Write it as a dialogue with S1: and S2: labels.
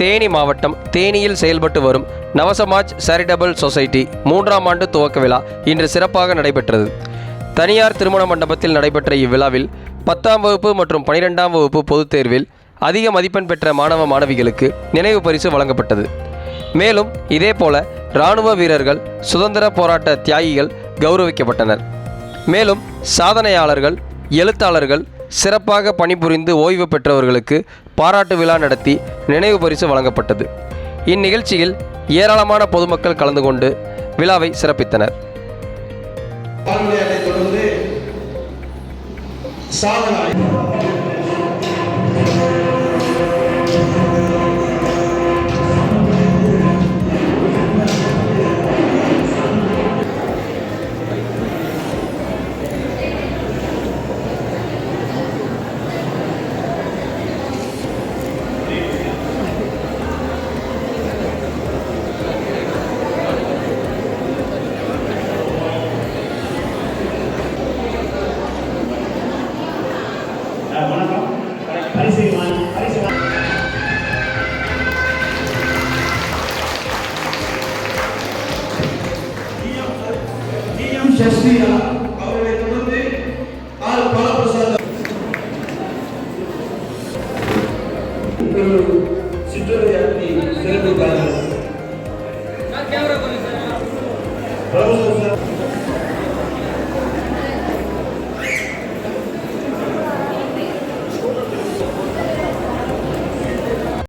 S1: தேனி மாவட்டம் தேனியில் செயல்பட்டு வரும் நவசமாஜ் சேரிட்டபிள் சொசைட்டி மூன்றாம் ஆண்டு துவக்க விழா இன்று சிறப்பாக நடைபெற்றது. தனியார் திருமண மண்டபத்தில் நடைபெற்ற இவ்விழாவில் பத்தாம் வகுப்பு மற்றும் பனிரெண்டாம் வகுப்பு பொதுத் தேர்வில் அதிக மதிப்பெண் பெற்ற மாணவ மாணவிகளுக்கு நினைவு பரிசு வழங்கப்பட்டது. மேலும் இதேபோல இராணுவ வீரர்கள் சுதந்திர போராட்ட தியாகிகள் கௌரவிக்கப்பட்டனர். மேலும் சாதனையாளர்கள் எழுத்தாளர்கள் சிறப்பாக பணிபுரிந்து ஓய்வு பெற்றவர்களுக்கு பாராட்டு விழா நடத்தி நினைவு பரிசு வழங்கப்பட்டது. இந்நிகழ்ச்சியில் ஏராளமான பொதுமக்கள் கலந்து கொண்டு விழாவை சிறப்பித்தனர்.
S2: தொடர்ந்து
S3: பரிசு வாங்கி பரிசு வாங்கி
S2: ஜிஎம் சஷ்மியா அவர்களை தொடர்ந்து ஆர் பாலபிரசாத் சிற்றுரையாற்றி சிறப்பித்தார்கள் பிரபு சார்